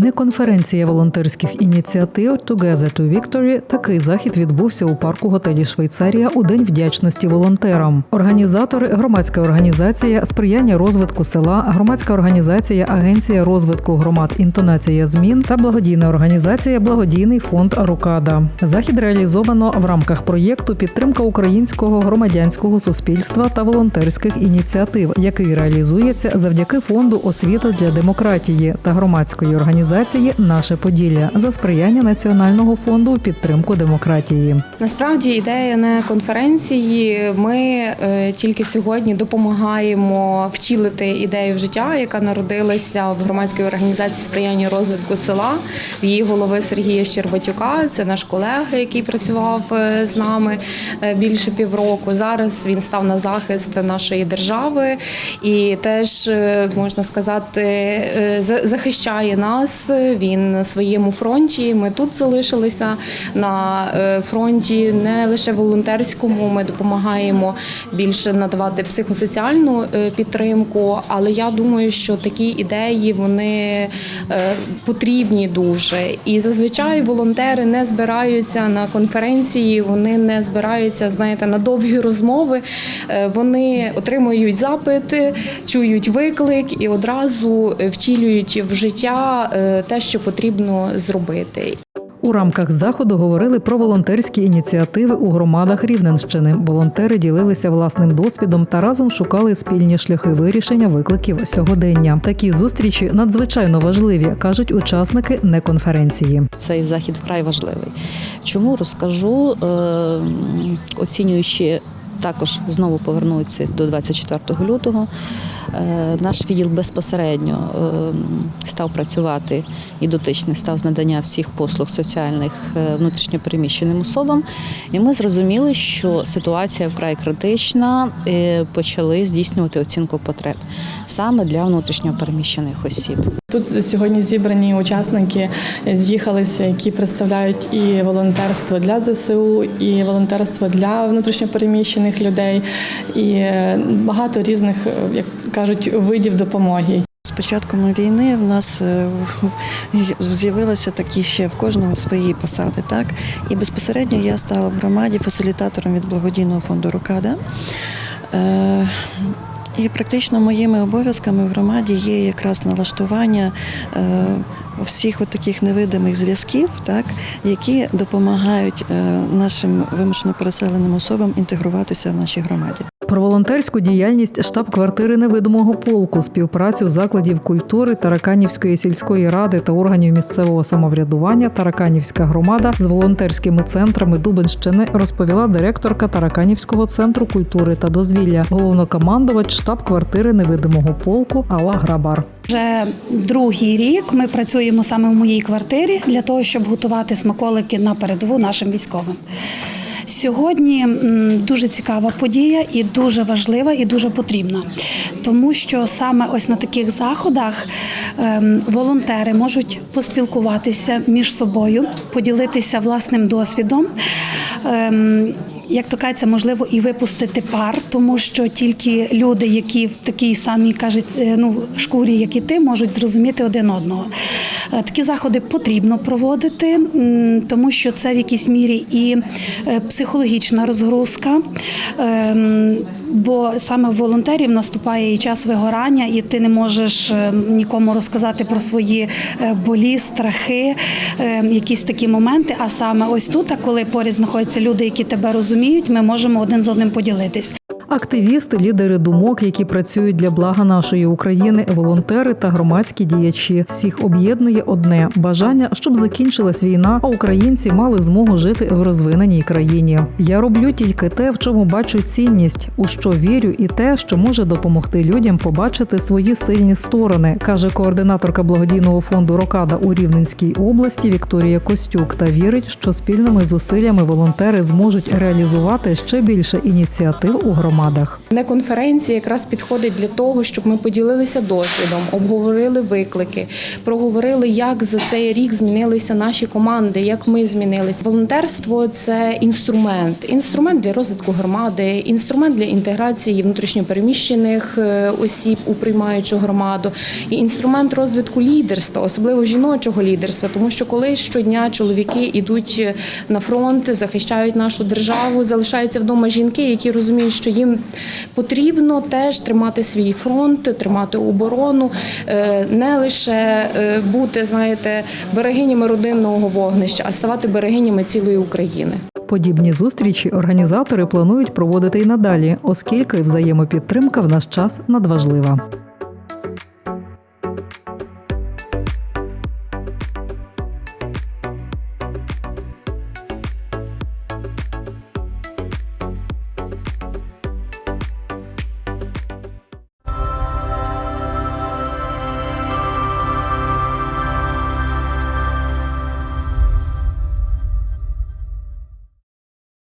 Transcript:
Не конференція волонтерських ініціатив Together to Victory. Такий захід відбувся у парку готелі Швейцарія у день вдячності волонтерам. Організатори громадська організація сприяння розвитку села, громадська організація Агенція розвитку громад інтонація змін та благодійна організація Благодійний фонд Рукада. Захід реалізовано в рамках проєкту Підтримка українського громадянського суспільства та волонтерських ініціатив, який реалізується завдяки фонду освіта для демократії та громадської організації Наше Поділля за сприяння Національного фонду у підтримку демократії. Насправді ідея не конференції. Ми е, тільки сьогодні допомагаємо втілити ідею в життя, яка народилася в громадській організації сприяння розвитку села в її голови Сергія Щербатюка. Це наш колега, який працював е, з нами е, більше півроку. Зараз він став на захист нашої держави і теж можна сказати захищає нас. Він на своєму фронті. Ми тут залишилися на е, фронті, не лише волонтерському. Ми допомагаємо більше надавати психосоціальну е, підтримку. Але я думаю, що такі ідеї вони е, потрібні дуже. І зазвичай волонтери не збираються на конференції, вони не збираються, знаєте, на довгі розмови. Вони отримують запити, чують виклик і одразу втілюють в життя те, що потрібно зробити. У рамках заходу говорили про волонтерські ініціативи у громадах Рівненщини. Волонтери ділилися власним досвідом та разом шукали спільні шляхи вирішення викликів сьогодення. Такі зустрічі надзвичайно важливі, кажуть учасники неконференції. Цей захід вкрай важливий. Чому розкажу, Е, оцінюючи також знову повернуться до 24 лютого. Е, Наш відділ безпосередньо е, став працювати і дотичний став з надання всіх послуг соціальних е, внутрішньопереміщеним особам. І ми зрозуміли, що ситуація вкрай критична. Почали здійснювати оцінку потреб саме для внутрішньопереміщених осіб. Тут сьогодні зібрані учасники з'їхалися, які представляють і волонтерство для ЗСУ, і волонтерство для внутрішньопереміщених людей, і е, багато різних, е, як кажуть, видів допомоги. З початком війни в нас е, з'явилися такі ще в кожного свої посади. Так? І безпосередньо я стала в громаді фасилітатором від благодійного фонду Рукада. І практично моїми обов'язками в громаді є якраз налаштування е, всіх таких невидимих зв'язків, так, які допомагають е, нашим вимушено переселеним особам інтегруватися в нашій громаді. Про волонтерську діяльність штаб-квартири невидимого полку, співпрацю закладів культури Тараканівської сільської ради та органів місцевого самоврядування Тараканівська громада з волонтерськими центрами Дубенщини розповіла директорка Тараканівського центру культури та дозвілля, головнокомандувач штаб-квартири невидимого полку Алла Грабар. Вже другий рік ми працюємо саме в моїй квартирі для того, щоб готувати смаколики на передову нашим військовим. Сьогодні дуже цікава подія і дуже важлива, і дуже потрібна, тому що саме ось на таких заходах ем, волонтери можуть поспілкуватися між собою, поділитися власним досвідом. Ем, як то кажеться, можливо і випустити пар, тому що тільки люди, які в такій самій кажуть, е, ну шкурі, як і ти, можуть зрозуміти один одного. Е, Такі заходи потрібно проводити, тому що це в якійсь мірі і е, психологічна розгрузка. Бо саме в волонтерів наступає і час вигорання, і ти не можеш е, нікому розказати про свої е, болі, страхи, е, якісь такі моменти. А саме ось тут, коли поряд знаходяться люди, які тебе розуміють, ми можемо один з одним поділитись. Активісти, лідери думок, які працюють для блага нашої України, волонтери та громадські діячі. Всіх об'єднує одне бажання, щоб закінчилась війна, а українці мали змогу жити в розвиненій країні. Я роблю тільки те, в чому бачу цінність, у що вірю, і те, що може допомогти людям побачити свої сильні сторони, каже координаторка благодійного фонду Рокада у Рівненській області Вікторія Костюк. Та вірить, що спільними зусиллями волонтери зможуть реалізувати ще більше ініціатив у громаді. Громадах. Не конференція якраз підходить для того, щоб ми поділилися досвідом, обговорили виклики, проговорили, як за цей рік змінилися наші команди, як ми змінилися. Волонтерство це інструмент, інструмент для розвитку громади, інструмент для інтеграції внутрішньопереміщених е, осіб у приймаючу громаду, і інструмент розвитку лідерства, особливо жіночого лідерства, тому що коли щодня чоловіки йдуть на фронт, захищають нашу державу, залишаються вдома жінки, які розуміють, що їм потрібно теж тримати свій фронт, тримати оборону, е, не лише е, бути, знаєте, берегинями родинного вогнища, а ставати берегинями цілої України. Подібні зустрічі організатори планують проводити й надалі, оскільки взаємопідтримка в наш час надважлива.